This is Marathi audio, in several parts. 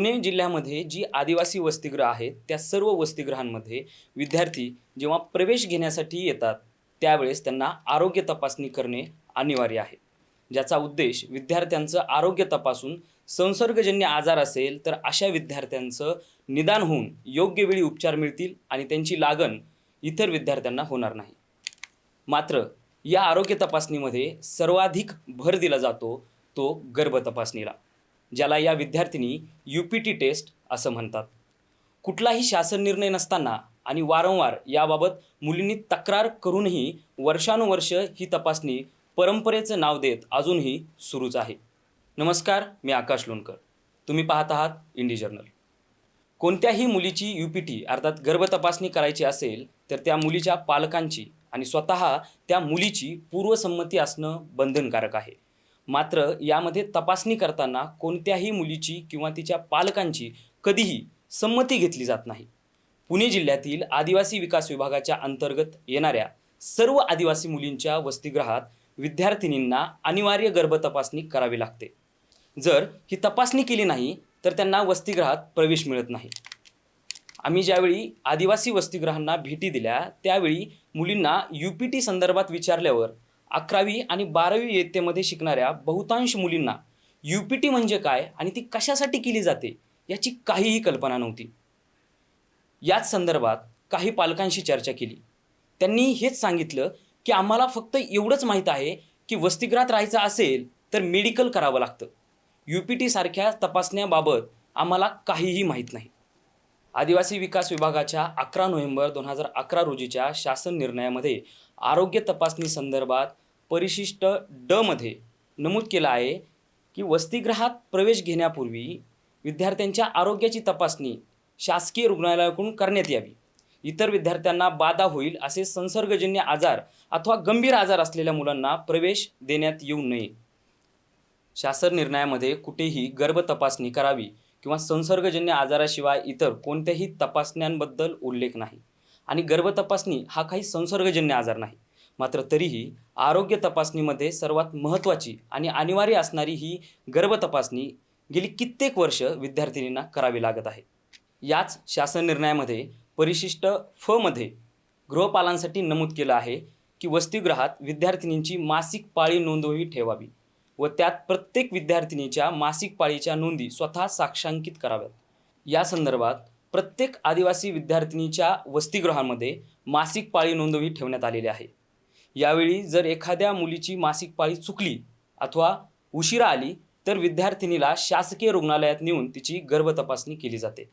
पुणे जिल्ह्यामध्ये जी आदिवासी वसतिगृह आहेत त्या सर्व वसतिगृहांमध्ये विद्यार्थी जेव्हा प्रवेश घेण्यासाठी येतात त्यावेळेस त्यांना आरोग्य तपासणी करणे अनिवार्य आहे. ज्याचा उद्देश विद्यार्थ्यांचं आरोग्य तपासून संसर्गजन्य आजार असेल तर अशा विद्यार्थ्यांचं निदान होऊन योग्य वेळी उपचार मिळतील आणि त्यांची लागण इतर विद्यार्थ्यांना होणार नाही. मात्र या आरोग्य तपासणीमध्ये सर्वाधिक भर दिला जातो तो गर्भ तपासणीला. ज्याला या विद्यार्थिनी यू पी टी टेस्ट असं म्हणतात. कुठलाही शासन निर्णय नसताना आणि वारंवार याबाबत मुलींनी तक्रार करूनही वर्षानुवर्ष ही तपासणी परंपरेचं नाव देत अजूनही सुरूच आहे. नमस्कार मी आकाश लोणकर. तुम्ही पाहत आहात इंडी जर्नल कोणत्याही मुलीची यू पी टी अर्थात गर्भतपासणी करायची असेल तर त्या मुलीच्या पालकांची आणि स्वतः त्या मुलीची पूर्वसंमती असणं बंधनकारक आहे. मात्र यामध्ये तपासणी करताना कोणत्याही मुलीची किंवा तिच्या पालकांची कधीही संमती घेतली जात नाही. पुणे जिल्ह्यातील आदिवासी विकास विभागाच्या अंतर्गत येणाऱ्या सर्व आदिवासी मुलींच्या वसतिगृहात विद्यार्थिनींना अनिवार्य गर्भ तपासणी करावी लागते. जर ही तपासणी केली नाही तर त्यांना वसतिगृहात प्रवेश मिळत नाही. आम्ही ज्यावेळी आदिवासी वसतिगृहांना भेटी दिल्या त्यावेळी मुलींना यू पी टी संदर्भात विचारल्यावर अकरावी आणि बारावी इयत्तेमध्ये शिकणाऱ्या बहुतांश मुलींना यू पी टी म्हणजे काय आणि ती कशासाठी केली जाते याची काहीही कल्पना नव्हती. याच संदर्भात काही पालकांशी चर्चा केली. त्यांनी हेच सांगितलं की आम्हाला फक्त एवढंच माहीत आहे की वसतिगृहात राहायचं असेल तर मेडिकल करावं लागतं. यू पी टीसारख्या तपासण्याबाबत आम्हाला काहीही माहीत नाही. आदिवासी विकास विभागाच्या अकरा नोव्हेंबर दोन हजार अकरा रोजीच्या शासन निर्णयामध्ये आरोग्य तपासणी संदर्भात परिशिष्ट ड मध्ये नमूद केलं आहे की वसतिगृहात प्रवेश घेण्यापूर्वी विद्यार्थ्यांच्या आरोग्याची तपासणी शासकीय रुग्णालयाकडून करण्यात यावी. इतर विद्यार्थ्यांना बाधा होईल असे संसर्गजन्य आजार अथवा गंभीर आजार असलेल्या मुलांना प्रवेश देण्यात येऊ नये. शासन निर्णयामध्ये कुठेही गर्भ तपासणी करावी. किंवा संसर्गजन्य आजाराशिवाय इतर कोणत्याही तपासण्यांबद्दल उल्लेख नाही. आणि गर्भ तपासणी हा काही संसर्गजन्य आजार नाही. मात्र तरीही आरोग्य तपासणीमध्ये सर्वात महत्त्वाची आणि अनिवार्य असणारी ही गर्भ तपासणी गेली कित्येक वर्ष विद्यार्थिनींना करावी लागत आहे. याच शासन निर्णयामध्ये परिशिष्ट फ मध्ये गृहपालांसाठी नमूद केलं आहे की वसतिगृहात विद्यार्थिनींची मासिक पाळी नोंदवही ठेवावी. व त्यात प्रत्येक विद्यार्थिनीच्या मासिक पाळीच्या नोंदी स्वतः साक्षांकित कराव्यात. या संदर्भात प्रत्येक आदिवासी विद्यार्थिनीच्या वसतिगृहामध्ये मासिक पाळी नोंदवी ठेवण्यात आलेली आहे. यावेळी जर एखाद्या मुलीची मासिक पाळी चुकली अथवा उशिरा आली तर विद्यार्थिनीला शासकीय रुग्णालयात नेऊन तिची गर्भ तपासणी केली जाते.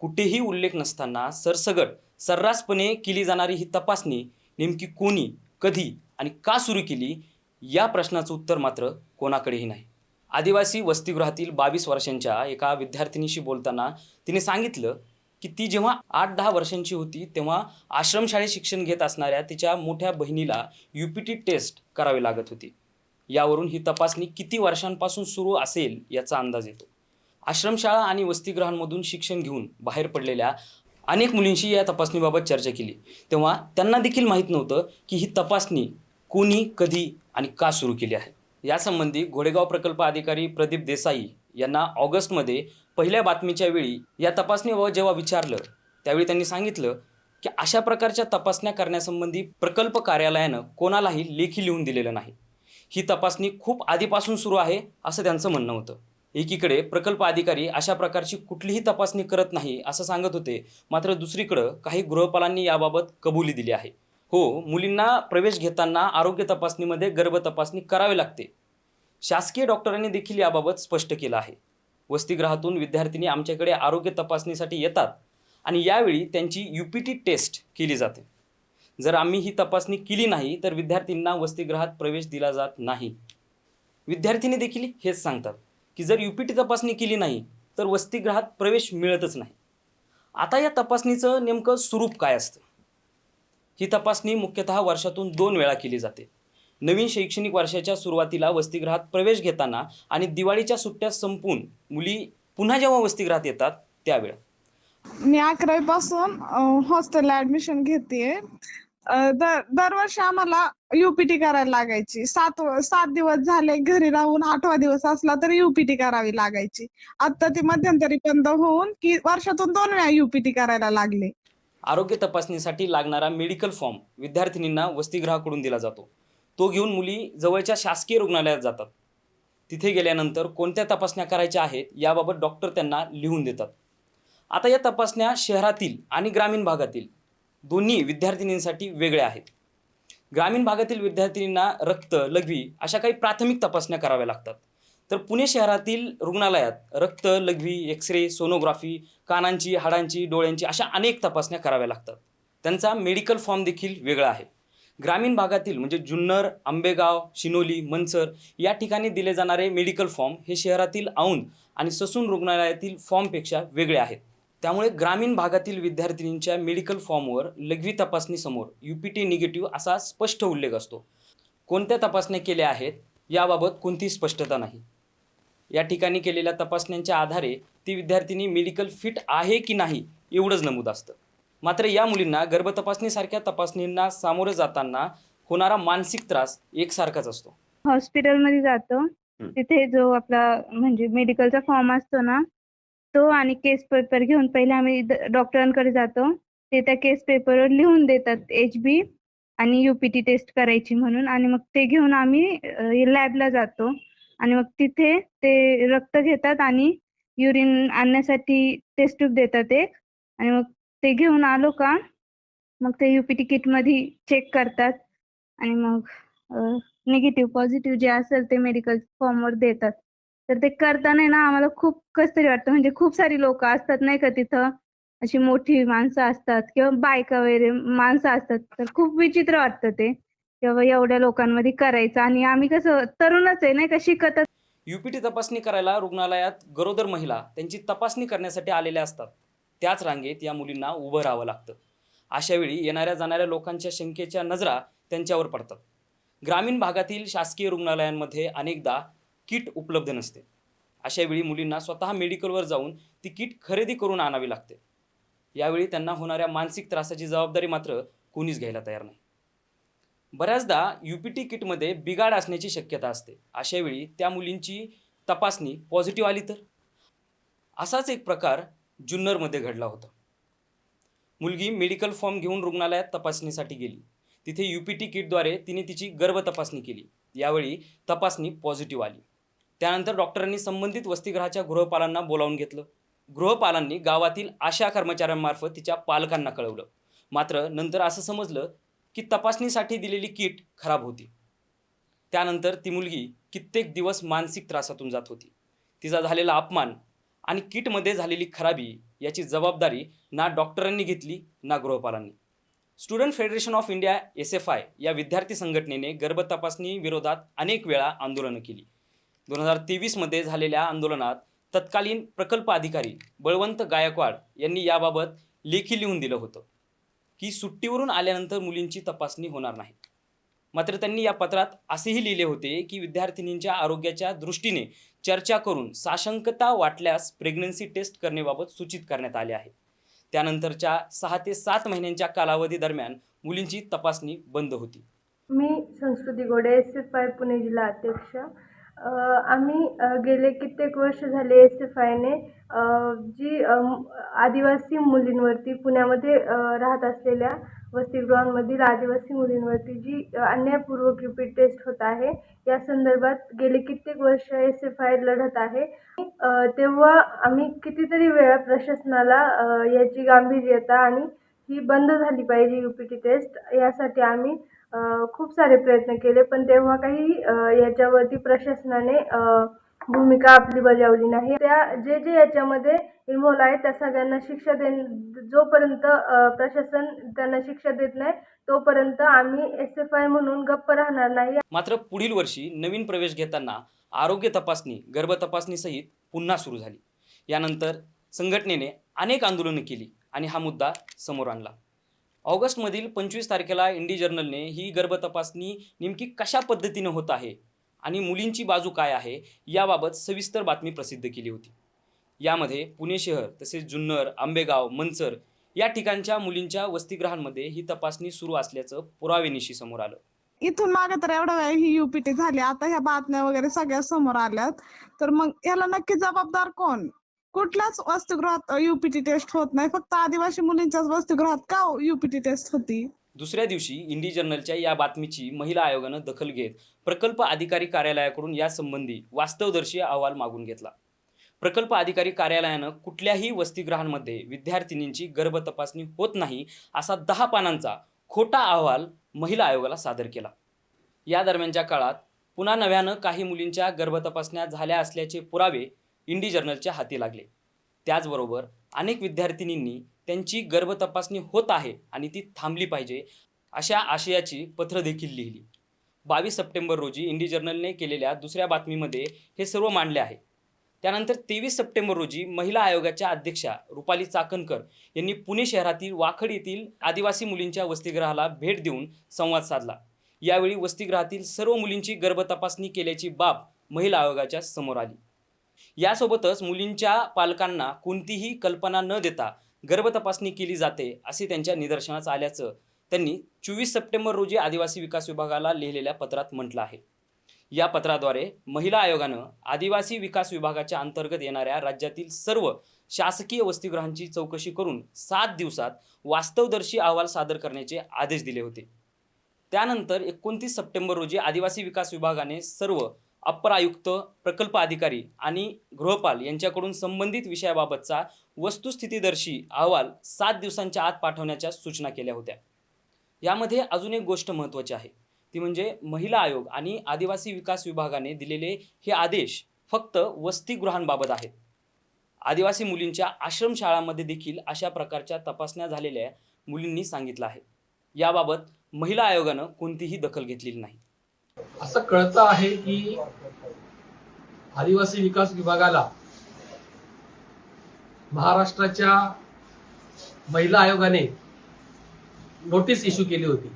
कुठेही उल्लेख नसताना सरसगट सर्रासपणे केली जाणारी ही तपासणी नेमकी कोणी कधी आणि का सुरू केली या प्रश्नाचं उत्तर मात्र कोणाकडेही नाही. आदिवासी वसतिगृहातील बावीस वर्षांच्या एका विद्यार्थिनीशी बोलताना तिने सांगितलं की ती जेव्हा आठ दहा वर्षांची होती तेव्हा आश्रमशाळेत शिक्षण घेत असणाऱ्या तिच्या मोठ्या बहिणीला यू पी टी टेस्ट करावी लागत होती. यावरून ही तपासणी किती वर्षांपासून सुरू असेल याचा अंदाज येतो. आश्रमशाळा आणि वसतिगृहांमधून शिक्षण घेऊन बाहेर पडलेल्या अनेक मुलींशी या तपासणीबाबत चर्चा केली. तेव्हा त्यांना देखील माहीत नव्हतं की ही तपासणी कोणी कधी आणि का सुरू केली आहे? यासंबंधी घोडेगाव प्रकल्प अधिकारी प्रदीप देसाई यांना ऑगस्टमध्ये पहिल्या बातमीच्या वेळी या तपासणीबाबत जेव्हा विचारलं त्यावेळी त्यांनी सांगितलं की अशा प्रकारच्या तपासण्या करण्यासंबंधी प्रकल्प कार्यालयानं कोणालाही लेखी लिहून दिलेलं नाही. ही तपासणी खूप आधीपासून सुरू आहे असं त्यांचं म्हणणं होतं. एकीकडे प्रकल्प अधिकारी अशा प्रकारची कुठलीही तपासणी करत नाही असं सांगत होते मात्र दुसरीकडं काही गृहपालांनी याबाबत कबुली दिली आहे. हो मुलींना प्रवेश घेताना आरोग्य तपासणीमध्ये गर्भ तपासणी करावी लागते. शासकीय डॉक्टरांनी देखील याबाबत स्पष्ट केलं आहे. वसतिगृहातून विद्यार्थिनी आमच्याकडे आरोग्य तपासणीसाठी येतात आणि यावेळी त्यांची यू पी टी टेस्ट केली जाते. जर आम्ही ही तपासणी केली नाही तर विद्यार्थ्यांना वसतिगृहात प्रवेश दिला जात नाही. विद्यार्थिनी देखील हेच सांगतात की जर यू पी टी तपासणी केली नाही तर वसतिगृहात प्रवेश मिळतच नाही. आता या तपासणीचं नेमकं स्वरूप काय असतं? ही तपासणी मुख्यतः वर्षातून दोन वेळा केली जाते. नवीन शैक्षणिक वर्षाच्या सुरुवातीला वसतिगृहात प्रवेश घेताना आणि दिवाळीच्या सुट्ट्या संपून मुली पुन्हा जेव्हा वसतिगृहात येतात त्यावेळा. मी अकरावी पासून हॉस्टेलला ऍडमिशन घेते दर दरवर्षी आम्हाला युपीटी करायला लागायची. सात सात दिवस झाले घरी राहून आठवा दिवस असला तरी युपीटी करावी लागायची. आता ती मध्यंतरी बंद होऊन की वर्षातून दोन वेळा युपीटी करायला लागले. आरोग्य तपासणीसाठी लागणारा मेडिकल फॉर्म विद्यार्थिनींना वसतिगृहाकडून दिला जातो. तो घेऊन मुली जवळच्या शासकीय रुग्णालयात जातात. तिथे गेल्यानंतर कोणत्या तपासण्या करायच्या आहेत याबाबत डॉक्टर त्यांना लिहून देतात. आता या तपासण्या शहरातील आणि ग्रामीण भागातील दोन्ही विद्यार्थिनींसाठी वेगळ्या आहेत. ग्रामीण भागातील विद्यार्थिनींना रक्त लघवी अशा काही प्राथमिक तपासण्या कराव्या लागतात. तर पुणे शहरातील रुग्णालयात रक्त लघवी एक्सरे सोनोग्राफी कानांची हाडांची डोळ्यांची अशा अनेक तपासण्या कराव्या लागतात. त्यांचा मेडिकल फॉर्म देखील वेगळा आहे. ग्रामीण भागातील म्हणजे जुन्नर आंबेगाव शिनोली मनसर या ठिकाणी दिले जाणारे मेडिकल फॉर्म हे शहरातील औंध आणि ससून रुग्णालयातील फॉर्मपेक्षा वेगळे आहेत. त्यामुळे ग्रामीण भागातील विद्यार्थिनींच्या मेडिकल फॉर्मवर लघवी तपासणीसमोर यू पी टी निगेटिव्ह असा स्पष्ट उल्लेख असतो. कोणत्या तपासण्या केल्या आहेत? याबाबत कोणतीही स्पष्टता नाही. या ठिकाणी केलेल्या तपासण्यांच्या आधारे ती विद्यार्थिनी मेडिकल फिट आहे की नाही एवढंच नमूद असतं. मात्र या मुलींना गर्भतपासणीसारख्या तपासणींना सामोरं जाताना होणारा मानसिक त्रास एकसारखाच असतो. हॉस्पिटलमध्ये जातो. तिथे जो आपला म्हणजे मेडिकलचा फॉर्म असतो ना तो आणि केस पेपर घेऊन पहिले आम्ही डॉक्टरांकडे जातो. ते त्या केस पेपरवर लिहून देतात एच बी आणि युपीटी टेस्ट करायची म्हणून आणि मग ते घेऊन आम्ही लॅबला जातो. आणि मग तिथे ते रक्त घेतात आणि युरिन आणण्यासाठी टेस्ट ट्यूब देतात एक. आणि मग ते घेऊन आलो का मग ते युपीटी किटमध्ये चेक करतात. आणि मग निगेटिव्ह पॉझिटिव्ह जे असेल ते मेडिकल फॉर्मवर देतात. तर ते करताना ना आम्हाला खूप कस तरी वाटतं. म्हणजे खूप सारी लोक असतात नाही का तिथं. अशी मोठी माणसं असतात किंवा बायका वगैरे माणसं असतात. तर खूप विचित्र वाटतं ते. तेव्हा एवढ्या लोकांमध्ये करायचं. आणि आम्ही कसं तरुणच आहे नाही का शिकतच. युपीटी तपासणी करायला रुग्णालयात गरोदर महिला त्यांची तपासणी करण्यासाठी आलेल्या असतात. त्याच रांगेत या मुलींना उभं राहावं लागतं. अशावेळी येणाऱ्या जाणाऱ्या लोकांच्या शंकेच्या नजरा त्यांच्यावर पडतात. ग्रामीण भागातील शासकीय रुग्णालयांमध्ये अनेकदा किट उपलब्ध नसते. अशावेळी मुलींना स्वतः मेडिकलवर जाऊन ती किट खरेदी करून आणावी लागते. यावेळी त्यांना होणाऱ्या मानसिक त्रासाची जबाबदारी मात्र कोणीच घ्यायला तयार नाही. बऱ्याचदा यू पी टी किटमध्ये बिघाड असण्याची शक्यता असते. अशावेळी त्या मुलींची तपासणी पॉझिटिव्ह आली तर? असाच एक प्रकार जुन्नरमध्ये घडला होता. मुलगी मेडिकल फॉर्म घेऊन रुग्णालयात तपासणीसाठी गेली. तिथे यू पी टी किटद्वारे तिने तिची गर्भ तपासणी केली. यावेळी तपासणी पॉझिटिव्ह आली. त्यानंतर डॉक्टरांनी संबंधित वसतिगृहाच्या गृहपालांना बोलावून घेतलं. गृहपालांनी गावातील आशा कर्मचाऱ्यांमार्फत तिच्या पालकांना कळवलं. मात्र नंतर असं समजलं की तपासणीसाठी दिलेली किट खराब होती. त्यानंतर ती मुलगी कित्येक दिवस मानसिक त्रासातून जात होती. तिचा झालेला अपमान आणि किटमध्ये झालेली खराबी याची जबाबदारी ना डॉक्टरांनी घेतली ना गृहपालांनी. Student Federation of India S F I या विद्यार्थी संघटनेने गर्भ तपासणी विरोधात अनेक वेळा आंदोलनं केली. दोन हजार तेवीसमध्ये झालेल्या आंदोलनात तत्कालीन प्रकल्प अधिकारी बळवंत गायकवाड यांनी याबाबत लेखी लिहून दिलं होतं. की सुट्टीवरून आल्यानंतर मुलींची तपासणी होणार नाही. मात्र त्यांनी या पत्रात असेही लिहिले होते की विद्यार्थिनींच्या आरोग्याच्या दृष्टीने चर्चा करून साशंकता वाटल्यास प्रेग्नन्सी टेस्ट करण्याबाबत सूचित करण्यात आले आहे. त्यानंतरच्या सहा ते सात महिन्यांच्या कालावधी दरम्यान मुलींची तपासणी बंद होती. मी संस्कृती गोडे एस एफ आय पुणे जिल्हा अध्यक्ष. आम्ही गेले कित्येक वर्ष झाले एस एफ आयने जी आदिवासी मुलींवरती पुण्यामध्ये राहत असलेल्या वसतिगृहांमधील आदिवासी मुलींवरती जी अन्यायपूर्वक रिपीट टेस्ट होत आहे या संदर्भात गेले कित्येक वर्ष एस एफ आय लढत आहे. तेव्हा आम्ही कितीतरी वेळा प्रशासनाला याची गांभीर्यता आणि ही बंद झाली पाहिजे यू पी टी टेस्ट यासाठी आम्ही खूप सारे प्रयत्न केले पण तेव्हा काही याच्यावरती प्रशासनाने भूमिका आपली बजावली नाही. त्या जे जे याच्यामध्ये इन्व्हॉल्व आहेत त्या सगळ्यांना शिक्षा दे जोपर्यंत प्रशासन त्यांना शिक्षा देत नाही तोपर्यंत आम्ही एस एफ आय म्हणून गप्प राहणार नाही. मात्र पुढील वर्षी नवीन प्रवेश घेताना आरोग्य तपासणी गर्भ तपासणीसहित पुन्हा सुरू झाली. यानंतर संघटनेने अनेक आंदोलनं केली आणि हा मुद्दा समोर आणला. ऑगस्टमधील पंचवीस तारखेला इंडी जर्नलने ही गर्भ तपासणी नेमकी कशा पद्धतीनं होत आहे आणि मुलींची बाजू काय आहे याबाबत सविस्तर बातमी प्रसिद्ध केली होती. यामध्ये पुणे शहर तसेच जुन्नर आंबेगाव मनसर या ठिकाणच्या मुलींच्या वसतिगृहांमध्ये ही तपासणी सुरू असल्याचं पुरावेनिशी समोर आलं. इथून मागे तर एवढा वेळ ही युपीटी झाली. आता ह्या बातम्या वगैरे सगळ्या समोर आल्यात. तर मग याला नक्की जबाबदार कोण? कुठल्याच वसतिगृहात युपीटी टेस्ट होत नाही. फक्त आदिवासी मुलींच्याच वसतिगृहात का हो युपीटी टेस्ट होती? दुसऱ्या दिवशी इंडी जर्नलच्या या बातमीची महिला आयोगानं दखल घेत प्रकल्प अधिकारी कार्यालयाकडून यासंबंधी वास्तवदर्शी अहवाल मागून घेतला. प्रकल्प अधिकारी कार्यालयानं कुठल्याही वसतिगृहांमध्ये विद्यार्थिनींची गर्भ तपासणी होत नाही असा दहा पानांचा खोटा अहवाल महिला आयोगाला सादर केला. या दरम्यानच्या काळात पुन्हा नव्यानं काही मुलींच्या गर्भ तपासण्या झाल्या असल्याचे पुरावे इंडी जर्नलच्या हाती लागले. त्याचबरोबर अनेक विद्यार्थिनींनी त्यांची गर्भ तपासणी होत आहे आणि ती थांबली पाहिजे अशा आशयाची पत्र देखील लिहिली. बावीस सप्टेंबर रोजी इंडी जर्नलने केलेल्या दुसऱ्या बातमीमध्ये हे सर्व मांडले आहे. त्यानंतर तेवीस सप्टेंबर रोजी महिला आयोगाच्या अध्यक्षा रुपाली चाकणकर यांनी पुणे शहरातील वाखड येथील आदिवासी मुलींच्या वसतिगृहाला भेट देऊन संवाद साधला. यावेळी वसतिगृहातील सर्व मुलींची गर्भ तपासणी केल्याची बाब महिला आयोगाच्या समोर आली. यासोबतच मुलींच्या पालकांना कोणतीही कल्पना न देता गर्भ तपासणी केली जाते असे त्यांच्या निदर्शनास आल्याचं त्यांनी चोवीस सप्टेंबर रोजी आदिवासी विकास विभागाला लिहिलेल्या पत्रात म्हटलं आहे. या पत्राद्वारे महिला आयोगानं आदिवासी विकास विभागाच्या अंतर्गत येणाऱ्या राज्यातील सर्व शासकीय वसतिगृहांची चौकशी करून सात दिवसात वास्तवदर्शी अहवाल सादर करण्याचे आदेश दिले होते. त्यानंतर एकोणतीस सप्टेंबर रोजी आदिवासी विकास विभागाने सर्व अप्पर आयुक्त प्रकल्प अधिकारी आणि गृहपाल यांच्याकडून संबंधित विषयाबाबतचा वस्तुस्थितीदर्शी अहवाल सात दिवसांच्या आत पाठवण्याच्या सूचना केल्या होत्या. यामध्ये अजून एक गोष्ट महत्त्वाची आहे. ती म्हणजे महिला आयोग आणि आदिवासी विकास विभागाने दिलेले हे आदेश फक्त वसतिगृहांबाबत आहेत. आदिवासी मुलींच्या आश्रमशाळांमध्ये देखील अशा प्रकारच्या तपासण्या झालेल्या मुलींनी सांगितलं आहे. याबाबत महिला आयोगानं कोणतीही दखल घेतलेली नाही. असं कळतं आहे की आदिवासी विकास विभागाला महाराष्ट्राच्या महिला आयोगाने नोटीस इश्यू केली होती.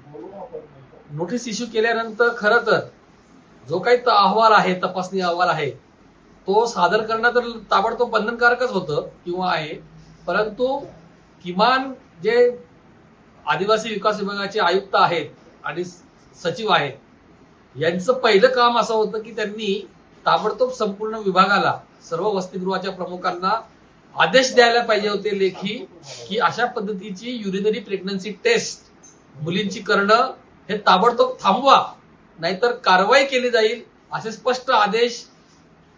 नोटीस इश्यू केल्यानंतर खरं तर जो काही अहवाल आहे तपासणी अहवाल आहे तो सादर करणं तर ताबडतोब बंधनकारकच होतं किंवा आहे. परंतु किमान जे आदिवासी विकास विभागाचे आयुक्त आहेत आणि सचिव आहेत यांचं पहिलं काम असं होतं की त्यांनी ताबडतोब संपूर्ण विभागाला सर्व वसतिगृहाच्या प्रमुखांना आदेश द्यायला पाहिजे होते लेखी की अशा पद्धतीची युरिनरी प्रेग्नन्सी टेस्ट मुलींची करणं हे ताबडतोब थांबवा नाहीतर कारवाई केली जाईल असे स्पष्ट आदेश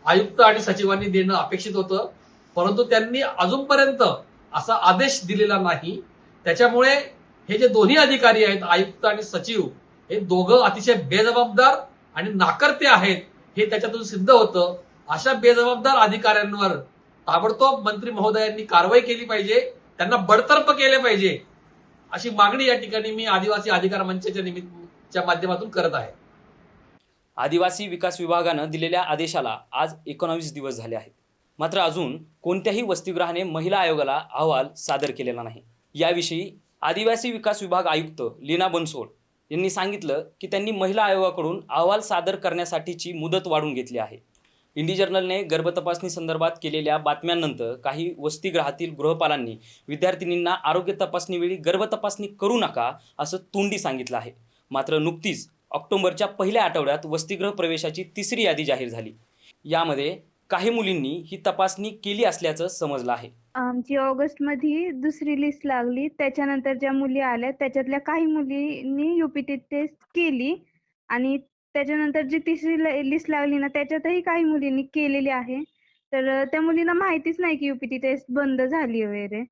आयुक्त आणि सचिवांनी देणं अपेक्षित होतं. परंतु त्यांनी अजूनपर्यंत असा आदेश दिलेला नाही. त्याच्यामुळे हे जे दोन्ही अधिकारी आहेत आयुक्त आणि सचिव हे दोघं अतिशय बेजबाबदार आणि नाकर्ते आहेत हे त्याच्यातून सिद्ध होतं. अशा बेजबाबदार अधिकाऱ्यांवर ताबडतोब मंत्री महोदयांनी कारवाई केली पाहिजे त्यांना बडतर्फ केले पाहिजे अशी मागणी या ठिकाणी मी आदिवासी अधिकार मंचाच्या निमित्तच्या माध्यमातून करत आहे. आदिवासी विकास विभागानं दिलेल्या आदेशाला आज एकोणावीस दिवस झाले आहेत. मात्र अजून कोणत्याही वसतिगृहाने महिला आयोगाला अहवाल सादर केलेला नाही. याविषयी आदिवासी विकास विभाग आयुक्त लीना बनसोड यांनी सांगितलं की त्यांनी महिला आयोगाकडून अहवाल सादर करण्यासाठीची मुदत वाढून घेतली आहे. इंडी जर्नलने गर्भतपासणी संदर्भात केलेल्या बातम्यांनंतर काही वसतिगृहातील गृहपालांनी विद्यार्थिनींना आरोग्य तपासणीवेळी गर्भतपासणी करू नका असं तोंडी सांगितलं आहे. मात्र नुकतीच ऑक्टोबरच्या पहिल्या आठवड्यात वसतिगृह प्रवेशाची तिसरी यादी जाहीर झाली. यामध्ये काही मुलींनी ही तपासणी केली असल्याचं समजलं आहे. आमची ऑगस्टमध्ये दुसरी लिस्ट लागली. त्याच्यानंतर ज्या मुली आल्या त्याच्यातल्या काही मुलींनी युपीटी टेस्ट केली. आणि त्याच्यानंतर जी तिसरी लिस्ट लागली ना त्याच्यातही काही मुलींनी केलेली आहे. तर त्या मुलींना माहितीच नाही की युपीटी टेस्ट बंद झाली वगैरे.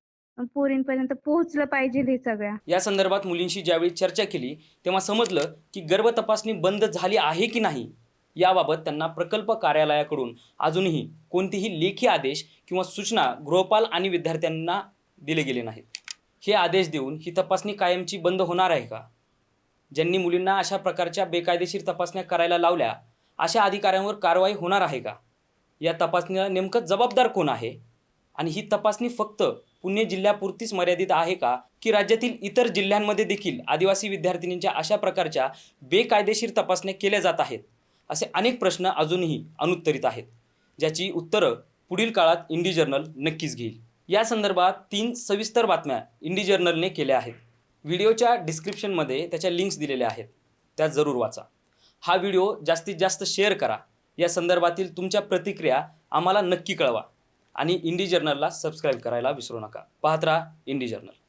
पोरींपर्यंत पोहोचलं पाहिजे हे सगळ्या. या संदर्भात मुलींशी ज्यावेळी चर्चा केली तेव्हा समजलं की गर्भ तपासणी बंद झाली आहे की नाही. याबाबत त्यांना प्रकल्प कार्यालयाकडून अजूनही कोणतेही लेखी आदेश किंवा सूचना गृहपाल आणि विद्यार्थ्यांना दिले गेले नाहीत. हे आदेश देऊन ही तपासणी कायमची बंद होणार आहे का? ज्यांनी मुलींना अशा प्रकारच्या बेकायदेशीर तपासण्या करायला लावल्या अशा अधिकाऱ्यांवर कारवाई होणार आहे का? या तपासणीला नेमकं जबाबदार कोण आहे? आणि ही तपासणी फक्त पुणे जिल्ह्यापुरतीच मर्यादित आहे का? की राज्यातील इतर जिल्ह्यांमध्ये देखील आदिवासी विद्यार्थिनींच्या अशा प्रकारच्या बेकायदेशीर तपासण्या केल्या जात आहेत? असे अनेक प्रश्न अजूनही अनुत्तरित आहेत ज्याची उत्तरं पुढील काळात इंडी जर्नल नक्कीच घेईल. या संदर्भात तीन सविस्तर बातम्या इंडी जर्नलने केल्या आहेत. व्हिडिओच्या डिस्क्रिप्शनमध्ये त्याच्या लिंक्स दिलेल्या आहेत. त्या जरूर वाचा. हा व्हिडिओ जास्तीत जास्त शेअर करा. या संदर्भातील तुमच्या प्रतिक्रिया आम्हाला नक्की कळवा. आणि इंडी जर्नलला सबस्क्राईब करायला विसरू नका. पाहत राहा इंडी जर्नल.